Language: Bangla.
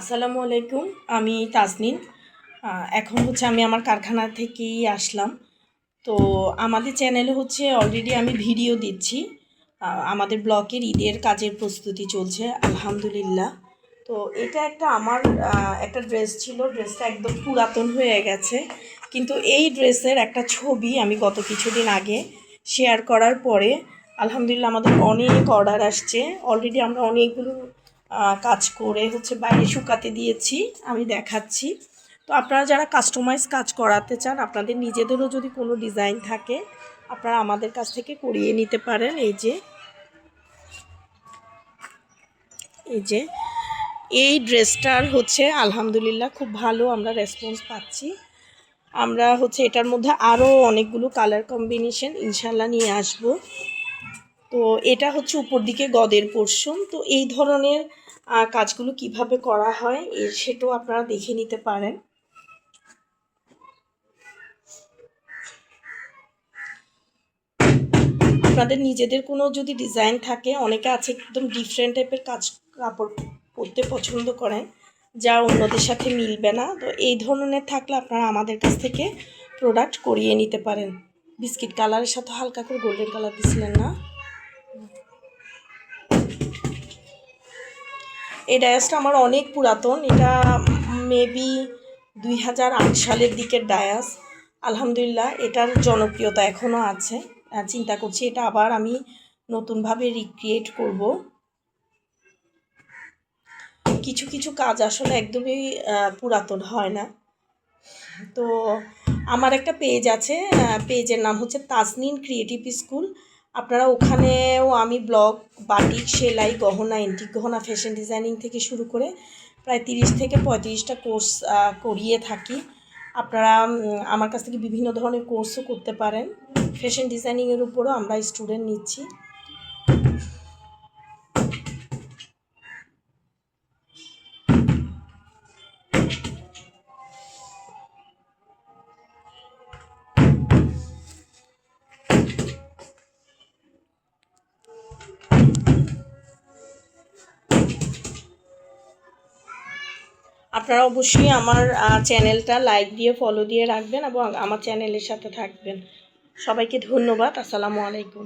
আসসালামু আলাইকুম, আমি তাজনিন। এখন হচ্ছে আমি আমার কারখানা থেকেই আসলাম। তো আমাদের চ্যানেলে হচ্ছে অলরেডি আমি ভিডিও দিচ্ছি। আমাদের ব্লকের ঈদের কাজের প্রস্তুতি চলছে, আলহামদুলিল্লাহ। তো এটা একটা আমার একটা ড্রেস ছিল ড্রেসটা একদম পুরাতন হয়ে গেছে। কিন্তু এই ড্রেসের একটা ছবি আমি গত কিছুদিন আগে শেয়ার করার পরে, আলহামদুলিল্লাহ আমাদের অনেক অর্ডার আসছে। অলরেডি আমরা অনেকগুলো কাজ করে হচ্ছে বাইরে শুকাতে দিয়েছি, আমি দেখাচ্ছি। তো আপনারা যারা কাস্টমাইজ কাজ করাতে চান, আপনাদের নিজেদেরও যদি কোনো ডিজাইন থাকে, আপনারা আমাদের কাছ থেকে করিয়ে নিতে পারেন। এই যে এই যে, এই ড্রেসটার হচ্ছে আলহামদুলিল্লাহ খুব ভালো আমরা রেসপন্স পাচ্ছি। আমরা হচ্ছে এটার মধ্যে আরও অনেকগুলো কালার কম্বিনেশন ইনশাল্লাহ নিয়ে আসব। তো এটা হচ্ছে উপর দিকে গদের পোর্শন তো এই ধরনের কাজগুলো কীভাবে করা হয়, এ, সেটাও আপনারা দেখে নিতে পারেন। আপনাদের নিজেদের কোনো যদি ডিজাইন থাকে, অনেকে আছে একদম ডিফারেন্ট টাইপের কাজ, কাপড় পরতে পছন্দ করেন, যা অন্যদের সাথে মিলবে না। তো এই ধরনের থাকলে আপনারা আমাদের কাছ থেকে প্রোডাক্ট করিয়ে নিতে পারেন। বিস্কিট কালারের সাথে হালকা করে গোল্ডেন কালার দিছিলেন না? এই ডায়াসটা আমার অনেক পুরাতন। এটা মেবি দুই হাজার আট সালের দিকের ডায়াস। আলহামদুলিল্লাহ, এটার জনপ্রিয়তা এখনও আছে। চিন্তা করছি এটা আবার আমি নতুনভাবে রিক্রিয়েট করব। কিছু কিছু কাজ আসলে একদমই পুরাতন হয় না। তো আমার একটা পেজ আছে পেজের নাম হচ্ছে তাজনিন ক্রিয়েটিভ স্কুল। আপনারা ওখানেও আমি ব্লগ, বাটিক, সেলাই, গহনা, এন্টিক গহনা ফ্যাশন ডিজাইনিং থেকে শুরু করে প্রায় তিরিশ থেকে পঁয়ত্রিশটা কোর্স করিয়ে থাকি। আপনারা আমার কাছ থেকে বিভিন্ন ধরনের কোর্সও করতে পারেন। ফ্যাশন ডিজাইনিংয়ের উপরও আমরা স্টুডেন্ট নিচ্ছি। আপনারা অবশ্যই আমার চ্যানেলটা লাইক দিয়ে ফলো দিয়ে রাখবেন এবং আমার চ্যানেলের সাথে থাকবেন। সবাইকে ধন্যবাদ, আসসালামু আলাইকুম।